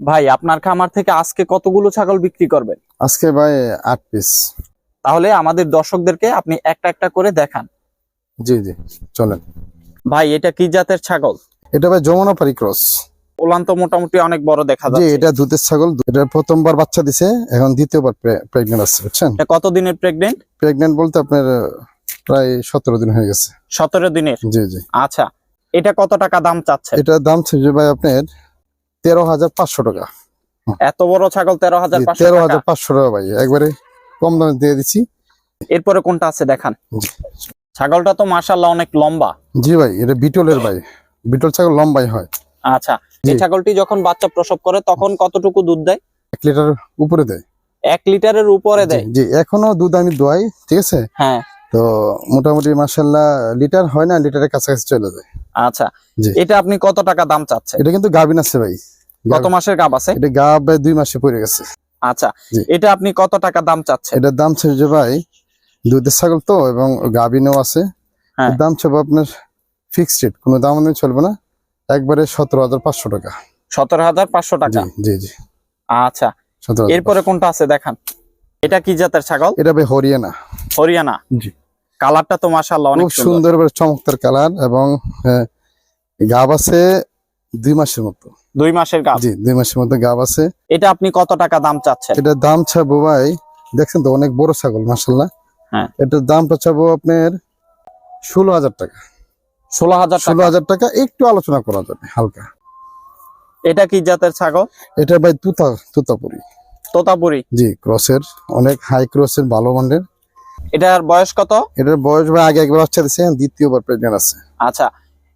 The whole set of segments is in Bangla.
ভাই আপনার খামার থেকে আজকে কতগুলো ছাগল বিক্রি করবেন? আজকে ভাই আট পিস। তাহলে আমাদের দর্শকদেরকে আপনি একটা একটা করে দেখান। জি জি চলেন। ভাই এটা কি জাতের ছাগল? এটা ভাই যমুনাপাড়ি ক্রস। ওলান তো মোটামুটি অনেক বড় দেখা জি এটা দুধের ছাগল। এটা প্রথমবার বাচ্চা দিছে এখন দ্বিতীয়বার প্রেগনেন্ট আছে বুঝছেন? এটা কত দিনের প্রেগনেন্ট প্রেগনেন্ট বলতে আপনার প্রায় সতেরো দিন হয়ে গেছে। সতেরো দিনের? জি জি। আচ্ছা এটা কত টাকা দাম চাচ্ছে এটার দাম ছিল ভাই আপনার তেরো হাজার পাঁচশো টাকা। এত বড় ছাগল তেরো হাজার তেরো হাজার পাঁচশো টাকা ভাই একবারে কম দামে দিয়ে দিচ্ছি। এরপরে কোনটা আছে দেখান। ছাগলটা তো মাশাল্লাহ অনেক লম্বা। জি ভাই এটা বিটলের ভাই বিটল ছাগল লম্বাই হয়। আচ্ছা। এই ছাগলটি যখন বাচ্চা প্রসব করে তখন কতটুকু দুধ দেয়? এক লিটার উপরে দেয়। এক লিটারের উপরে দেয়? জি এখনও দুধ আমি দোয়াই ঠিক আছে? হ্যাঁ। তো মোটামুটি মাসাল্লাহ লিটার হয় না লিটারের কাছাকাছি চলে যায়। আচ্ছা এটা আপনি কত টাকা দাম চাচ্ছেন? এটা কিন্তু গাভিন আছে ভাই। কত মাসের গাব আছে? এটা গা ভাই দুই মাসে পড়ে গেছে। আচ্ছা এটা আপনি কত টাকা দাম চাচ্ছেন? এটার দাম ছিল যে ভাই দুধের ছাগল তো এবং গাভিনও আছে। হ্যাঁ। দাম ছিল আপনার ফিক্সড রেট কোনো দাম নেই চলবে না। একবারে সতেরো হাজার পাঁচশো টাকা। সতেরো হাজার পাঁচশো টাকা? জি জি আচ্ছা এরপরে কোনটা আছে দেখান। এটা কি জাতের ছাগল? এটা ভাই হরিয়ানা। হরিয়ানা। জি। কালারটা তো মাশাল্লাহ অনেক সুন্দর। চমৎকার কালার এবং গাব আছে দুই মাসের মতো। দুই মাসের গাব? জি দুই মাসের মতো গাব আছে। এটা আপনি কত টাকা দাম চাচ্ছেন? এটার দাম চাবো ভাই দেখছেন তো অনেক বড় ছাগল মাসাল্লাহ হ্যাঁ। এটার দামটা চাবো আপনার ষোলো হাজার টাকা। ষোলো হাজার ষোলো টাকা? হাজার টাকা একটু আলোচনা করা যাবে হালকা। এটা কি জাতের ছাগল? এটা ভাই তুতা তুতাপুরি। তোতাপুরি। জি ক্রসের অনেক হাই ক্রসের ভালো মানের। এটার বয়স কত? এটার বয়স ভাই আগে একবার বাচ্চা দিছে দ্বিতীয়বার প্রেগনেন্ট আছে। আচ্ছা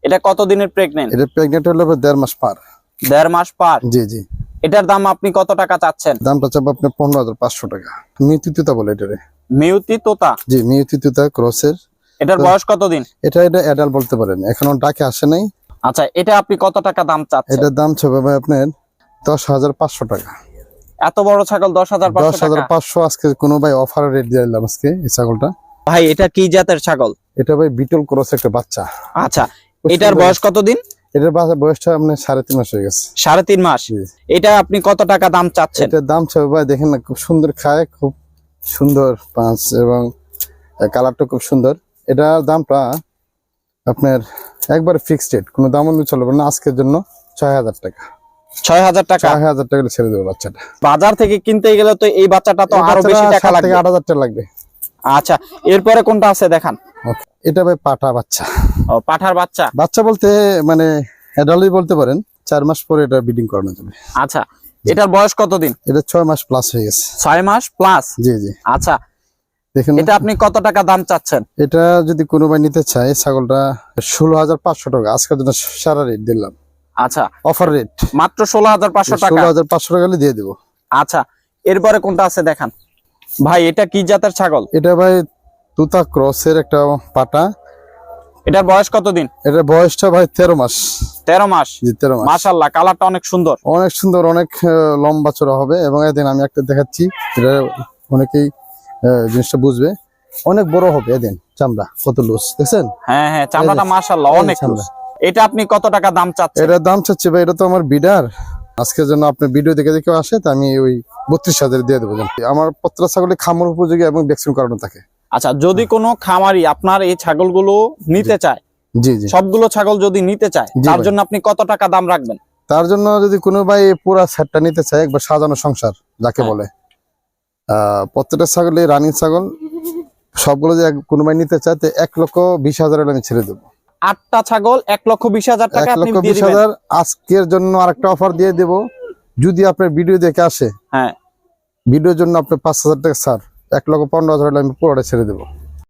এটা কত দিনের প্রেগনেন্ট এটা প্রেগনেন্ট হলো দেড় মাস পার। দেড় মাস পার? জি জি। এটার দাম আপনি কত টাকা চাচ্ছেন? দামটা চাবো আপনার পনেরো হাজার পাঁচশো টাকা। মিউতি তুতা বলে এটারে। মিউতি তোতা? জি মিউতি তুতা ক্রসের। এটার বয়স কতদিন? এটা এটা অ্যাডাল বলতে পারেন। এখনও ডাকে আসে নাই। আচ্ছা এটা আপনি কত টাকা দাম চাচ্ছেন? এটার দাম চাবো ভাই আপনার দশ হাজার পাঁচশো টাকা। এত বড় ছাগল দশ হাজার দশ হাজার পাঁচশো আজকে কোনো ভাই অফার রেট দিয়ে দিলাম আজকে এই ছাগলটা। ভাই এটা কি জাতের ছাগল? এটা ভাই বিটল ক্রস একটা বাচ্চা। আচ্ছা এটার বয়স কতদিন? এটার বয়সটা আপনার সাড়ে তিন মাস হয়ে গেছে। সাড়ে তিন মাস। এটা আপনি কত টাকা দাম চাচ্ছেন? এটার দাম চাবো ভাই দেখেন না খুব সুন্দর খায় খুব সুন্দর পাঁচ এবং কালারটা খুব সুন্দর। এটার দামটা আপনার একবার ফিক্সড রেট কোনো দাম চলবে না আজকের জন্য ছয় হাজার টাকা। ছয় হাজার টাকা। ছয় হাজার টাকা ছেড়ে দেবো বাচ্চাটা। বাজার থেকে কিনতে গেলে তো এই বাচ্চাটা তো আরও বেশি টাকা লাগবে। আট হাজার টাকা লাগবে। আচ্ছা এরপরে কোনটা আছে দেখান। এটা ভাই পাঠা বাচ্চা। ও পাঠার বাচ্চা। বাচ্চা বলতে মানে অ্যাডাল্টই বলতে পারেন চার মাস পরে এটা বিডিং করানো যাবে। আচ্ছা এটার বয়স কতদিন? এটা ছয় মাস প্লাস হয়ে গেছে। ছয় মাস প্লাস জি জি। আচ্ছা দেখুন এটা আপনি কত টাকা দাম চাচ্ছেন? এটা যদি কোনো ভাই নিতে চায় ছাগলটা ষোলো হাজার পাঁচশো টাকা। আজকের জন্য সারা রেট দিলাম। আচ্ছা অফার রেট মাত্র ষোলো হাজার পাঁচশো টাকা। ষোলো হাজার পাঁচশো টাকা দিয়ে দেবো। আচ্ছা এরপরে কোনটা আছে দেখান। ভাই এটা কি জাতের ছাগল? এটা ভাই তুতা ক্রসের একটা পাটা। এটার বয়স কতদিন? এটা বয়সটা ভাই তেরো মাস। তেরো মাস? জি তেরো মাস। মাশাল্লাহ কালারটা অনেক সুন্দর। অনেক সুন্দর অনেক লম্বা চড়া হবে এবং এদিন আমি একটা দেখাচ্ছি। এটা অনেকেই জিনিসটা বুঝবে। অনেক বড় হবে এদিন চামড়া কত লুজ দেখছেন? হ্যাঁ হ্যাঁ চামড়াটা যে অনেক চামড়া। এটা আপনি কত টাকা দাম চাচ্ছেন? এটার দাম চাচ্ছে ভাই এটা তো আমার বিডার। আজকের জন্য আপনার ভিডিও দেখে দেখে আসে তো আমি ওই বত্রিশ হাজার দিয়ে দেবো। আমার পত্রা ছাগলে খামার উপযোগী এবং ভ্যাকসিন করানো থাকে। আচ্ছা যদি কোনো খামারি আপনার এই ছাগলগুলো নিতে চায় জি জি। সবগুলো ছাগল যদি নিতে চায় তার জন্য আপনি কত টাকা দাম রাখবেন? তার জন্য যদি কোনো ভাই পুরা সেটটা নিতে চায় একবার সাজানো সংসার যাকে হ্যাঁ। বলে। আহ প্রত্যেকটা ছাগলে রানিং ছাগল সবগুলো যে এক- কোনো ভাই নিতে চায় তো এক লক্ষ বিশ হাজার আমি ছেড়ে দেবো। আটটা ছাগল এক লক্ষ বিশ হাজার টাকা এক লক্ষ বিশ হাজার। আজকের জন্য আরেকটা অফার দিয়ে দেব। যদি আপনার ভিডিও দেখে আসে হ্যাঁ। ভিডিওর জন্য আপনার পাঁচ হাজার টাকা স্যার এক লক্ষ পনেরো হাজার হলে আমি পুরোটা ছেড়ে দেবো।